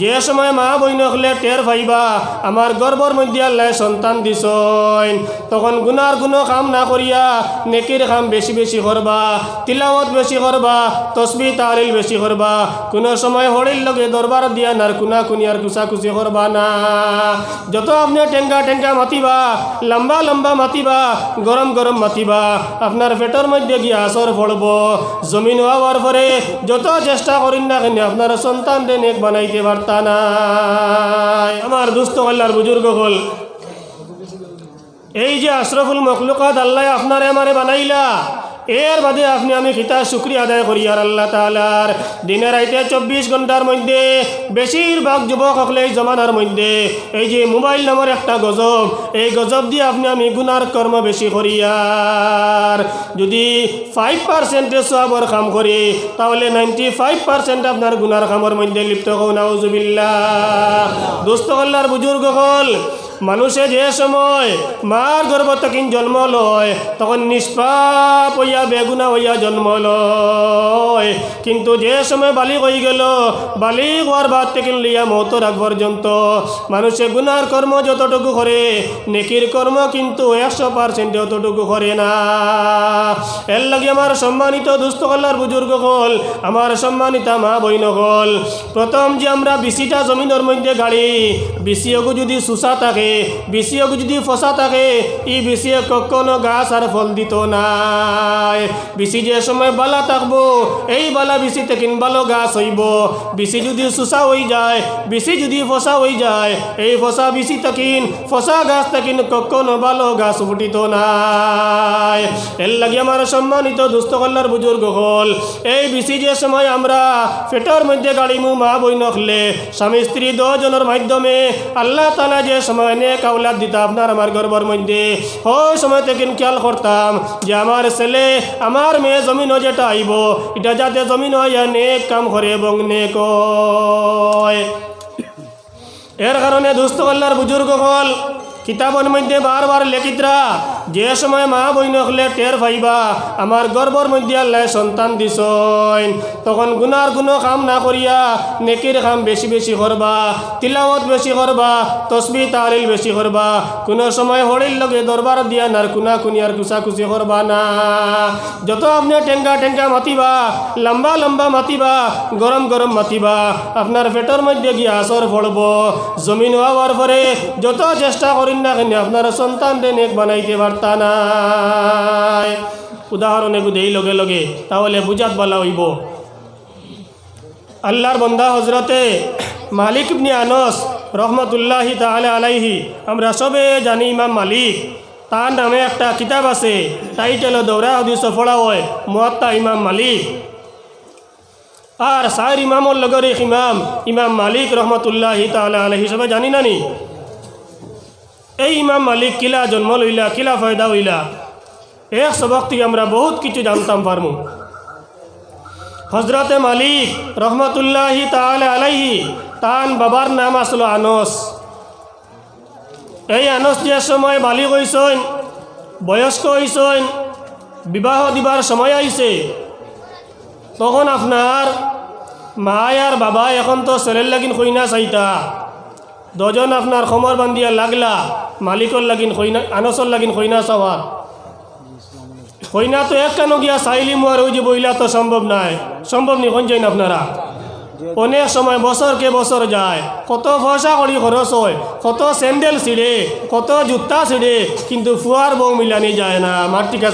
যে সময় মা বইন হলে টের ভাইবা আমার গর্বর মধ্যে আল্লাহ সন্তান দিছইন। তখন গুনার গুণ কাম না করিয়া নেকির কাম বেশি বেশি করবা তিলাওয়াত বেশি করবা তসবি তালিল বেশি করবা কোনো সময় হরির লগে দরবার দিয়া নার কুনা কুনিয়ার কুচাকুচি করবা না। যত আপনি টেঙ্গা টেঙ্গা মাতিবা, লম্বা লম্বা মাতিবা গরম গরম মাতিবা আপনার পেটের মধ্যে গিয়ে আসর পড়ব জমিন হওয়ার পরে যত চেষ্টা করেন না কেন আপনার সন্তান নেক বানাইতে পারতা নাই। আমার দুস্থ আল্লাহর বুজুর্গ হল। এই যে আশরফুল মখলুকাত, আল্লাহ আপনারে আমারে বানাইলা। এর বাদে আপনি আমি খিতা শুক্রিয়া আদায় করি, আর আল্লাহ তালার দিনের রাইতে চব্বিশ ঘণ্টার মধ্যে বেশিরভাগ যুবক সকলে এই জমানার মধ্যে এই যে মোবাইল নামের একটা গজব, এই গজব দিয়ে আপনি আমি গুনার কর্ম বেশি করি, আর যদি ফাইভ পার্সেন্টে সবর কাম করি, তাহলে নাইনটি ফাইভ পার্সেন্ট আপনার গুনার কামের মধ্যে লিপ্ত হও, নাউজুবিল্লাহ। দুস্থ আল্লাহর বুজুর্গ হল মানুষে যে সময় মার গর্ভ তখন জন্ম লয়, তখন নিষ্পাপ হইয়া বেগুনা হইয়া জন্ম লয়। কিন্তু যে সময় বালিক হয়ে গেল, বালিক হওয়ার বাদ থেকে লিয়া মতো রাখ পর্যন্ত। মানুষে গুনার কর্ম যতটুকু করে, নেকির কর্ম কিন্তু একশো পার্সেন্ট অতটুকু করে না। এর লাগে আমার সম্মানিত দুস্থ কল্যার বুজুর্গ হল, আমার সম্মানিতা মা বইন হল। প্রথম যে আমরা বিসিটা জমিনের মধ্যে গাড়ি বিসিওগু যদি সুসা থাকে বিসিওগু যদি ফসা থাকে, ই বিসিয়ে কখনো গাছ আর ফল দিত নাই। বিসি যে সময় বালা থাকব, এই বালা বিসি থেকে ভালো গাছ হইব বিসি যদি সুসা হয়ে যায় বিসি যদি ফসা হয়ে যায়, এই ফসা বিসি তকিন ফসা গাছ তকিন কখনো ভালো গাছ ফুটিত নাই। এর লাগে আমার সম্মানিত দুস্থ কল্যার বুজুর্গ হল, এই বিসি যে সময় আমরা পেটের মধ্যে গাড়ি মু মা বই নখলে স্বামী স্ত্রী দুজনের মাধ্যমে আল্লাহ তালা যে সময় নে আউলাদ দিতা আপনার আমার গর্বর মধ্যে ওই সময় থেকে খেয়াল করতাম যে আমার ছেলে আমার মেয়ে জমিন যেটা আইব, এটা যাতে জমিন হয় নেক কাম করে এবং নেক। এর কারণে দুস্থ কল্যাণ বুজুর্গ হল কিতাবের মধ্যে বারবার লেখিতরা যে সময় মা বইন হলে টের ভাইবা আমার গর্বর মধ্যে আল্লাহ সন্তান দিছইন। তখন গুনার গুণ কাম না করিয়া নেকির কাম বেশি বেশি করবা তিলাওয়াত বেশি করবা তসবি তালিল বেশি করবা কোনো সময় হরির লগে দরবার দিয়া নার কুনা কুনিয়ার কুচাকুচি করবা না। যত আপনি টেঙ্গা টেঙ্গা মাতিবা, লম্বা লম্বা মাতিবা গরম গরম মাতিবা আপনার পেটের মধ্যে গিয়ে আসর পড়ব জমিন হওয়ার পরে যত চেষ্টা করেন না কেন আপনার সন্তান নেক বানাইতে পারতা না উদাহরণ এগু দেই লগে লগে, তাহলে বুঝাত বলা হইব। আল্লাহর বন্দা হজরতে মালিক ইবনে আনস রহমতুল্লাহি তাহলে আলাইহি, আমরা সবে জানি ইমাম মালিক। তার নামে একটা কিতাব আছে, টাইটেল দৌড়া হদি সফলা হয় মহাত্মা ইমাম মালিক। আর সার ইমামর লগর ইমাম ইমাম মালিক রহমতুল্লাহি তাহলে আলহি সবাই জানি নানি এই ইমাম মালিক কিলা জন্ম লইলা, কিলা ফয়দা হইলা? এক সবক থেকে আমরা বহুত কিছু জানতাম পারমু। হজরতে মালিক রহমতুল্লাহি তাহলে আলাইহি তান বাবার নাম আসলো আনস। এই আনস যে সময় বালিক হইসইন বয়স্ক হইসইন বিবাহ দিবার সময় আইছে, তখন আপনার মা আর বাবা এখন তো ছেলের লাগিন কইনা চাইতা। দুজন আপনার খমর বান্ধিয়া লাগলা, মালিকর লাগিন কইনা আনসর লাগিন কইনা চাওয়ার কইনা তো এক কেন গিয়া চাইলি মোয়ার ওই যে বইলা তো সম্ভব নাই। সম্ভব নি কোন আপনারা? অনেক সময় বছর কে বছর যায়, কত পয়সা করি খরচ হয়, কত স্যান্ডেল ছিঁড়ে, কত জুতা ছিঁড়ে, কিন্তু ফুয়ার বউ মিলানি যায় না, মার ঠিক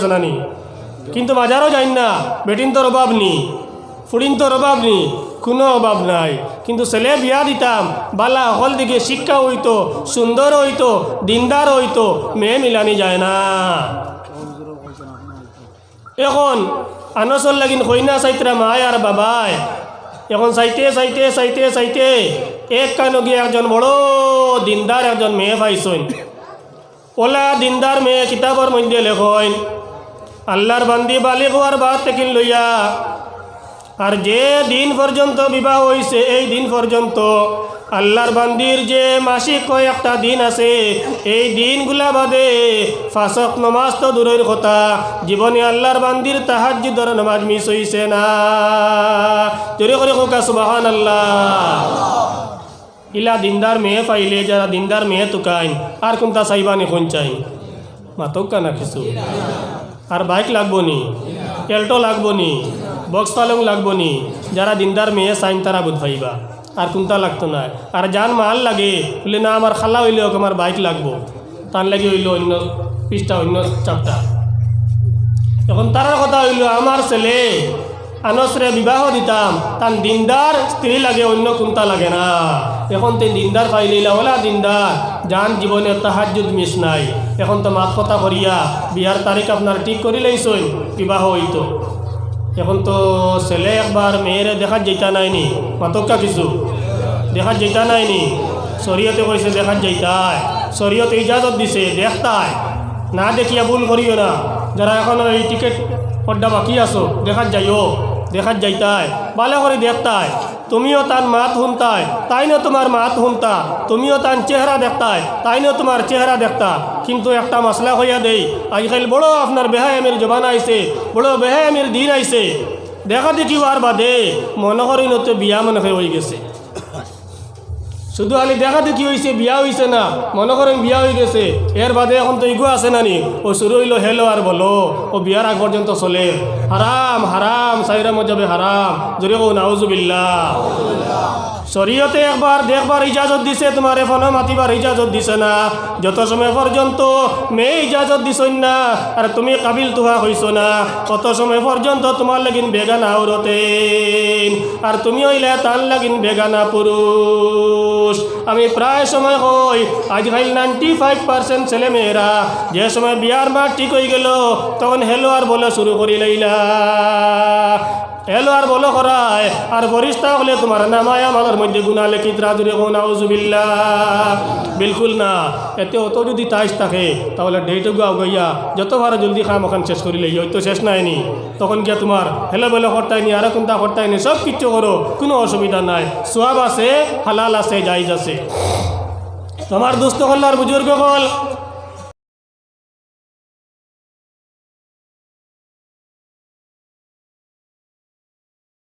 কিন্তু বাজারও যাই না, বেটিন তোর অভাব নি ফুড়িন তোর অভাব নি। কোনো অভাব নাই। কিন্তু ছেলে বিয়া দিতাম, বালা হল দিকে শিক্ষা হইতো সুন্দর হইতো দিনদার হইতো, মেয়ে মিলানি যায় না। এখন আনসর লাগিন কইনা চাইতরা মায় আর বাবায় এখন চাইতে চাইতে চাইতে চাইতে এক কানো গিয়ে একজন বড় দিনদার একজন মেয়ে পাইছইন ওলা দিনদার মেয়ে কিতাবর মধ্যে লেখইন আল্লাহর বান্দি বালিক হওয়ার বাদ থেকে লইয়া আর যে দিন পর্যন্ত বিবাহ হইছে, এই দিন পর্যন্ত আল্লাহর বান্দির যে মাসিক কয়েকটা দিন আছে, এই দিনগুলা বাদে ফাঁসক নমাজ তো দূরের কথা, জীবনে আল্লাহর বান্দির তাহাজ্জুদর নামাজ মিস হইছে না। জোরে করে কোকা সুবাহান আল্লাহ ইলা দিনদার মেয়ে পাইলে, যারা দিনদার মেয়ে তুকাইন, আর কোনটা চাইবানি কোন চাই? মাতক কানা কিছু। আর বাইক লাগবো নি? এল্টো লাগবো নি? বক্স পালং লাগবো নি। যারা দিনদার মেয়ে চাইন তারা বুধ ভাইবা আর কোনটা লাগতো না। আর যান মাল লাগে বলে না আমার খালা হইলে হোক আমার বাইক লাগবো। তার লাগে হইল অন্য পিসটা অন্য চাপটা এখন তার কথা হইল, আমার ছেলে, আনসরে বিবাহ দিতাম। তার দিনদার স্ত্রী লাগে, অন্য কোনটা লাগে না। এখন তো দিনদার পাইলিলা ওলা দিনদার। যান জীবনে তাহাজুদ মিস নাই। এখন তো মাত কথা করিয়া বিয়ার তারিখ আপনার ঠিক করিলেইছই, বিবাহ হইতো। এখন তো ছেলে একবার মেয়েরে দেখার যেটা নাইনি মাতকা কিছু। দেখার যেটা নাইনি, শরীয়তে কইছে দেখার যাইতাই। শরীয়তে ইজাজত দিছে, দেখতাই। না দেখিয়া ভুল করিও না। যারা এখন এই টিকিট পর্দা বাকি আছো, দেখাত যাইও। দেখাত যাইতাই, ভালো করে দেখতাই। তুমিও তার মাত শুনতাই তাইনও তোমার মাত শুনতা। তুমিও তার চেহারা দেখতাই তাইনও তোমার চেহারা দেখতা। কিন্তু একটা মশলা হইয়া দেই, আজকাল বড় আপনার বেহায়ামের জবান আইছে, বড় বেহায়ামের দিন আইছে। দেখা দেখি আর বাদে, মনে করি নতো বিয়া মনে হয়ে গেছে। শুধু আলি দেখা দেখি হয়েছে বিয়া হয়েছে না। মনে করেন বিয়া হয়ে গেছে। এর বাদে এখন তো ইগো আছে নানি। ও শুরু হইল হেলো আর বলো। ও বিয়ার আগ পর্যন্ত চলে। হারাম হারাম সাইরা মজাবে হারাম। যদি কৌ নাউজুবিল্লা শরীয়তে একবার দেখবার ইজাজত দিছে, তোমার এখনও মাতিবার ইজাজত দিছে না। যত সময় পর্যন্ত মেয়ে ইজাজত দিছই না, আর তুমি কাবিল তুহা হইছ না কত সময় পর্যন্ত তোমার লাগিন বেগানা আউরতে আর তুমি হইলে তার লাগিন বেগানা পুরুষ। আমি প্রায় সময় হই আজকাল নাইনটি ফাইভ পার্সেন্ট ছেলে মেয়েরা যে সময় বিয়ার মাঠ ঠিক হয়ে গেল, তখন হেলো আর বলে শুরু করি লইলা এলো আর বলো করায়, আর ফরিস্তা হলে তোমার নামায় আমাদের মধ্যে গুণা লেখিত রাজুরে নাউজুবিল্লা বিলকুল না, এতে অত যদি তাইস থাকে, তাহলে ডেটে গা গইয়া যত ভালো জলদি খাম ওখান শেষ করিলে ওই তো শেষ নাইনি। তখন গিয়া তোমার হেলো বেলো করতাইনি আর কোনটা করতাইনি সব কিচ্ছু করো, কোনো অসুবিধা নাই। সোয়াব আছে, হালাল আছে জাইজ আছে। তোমার দুস্থ হল্লার বুজুর্গ হল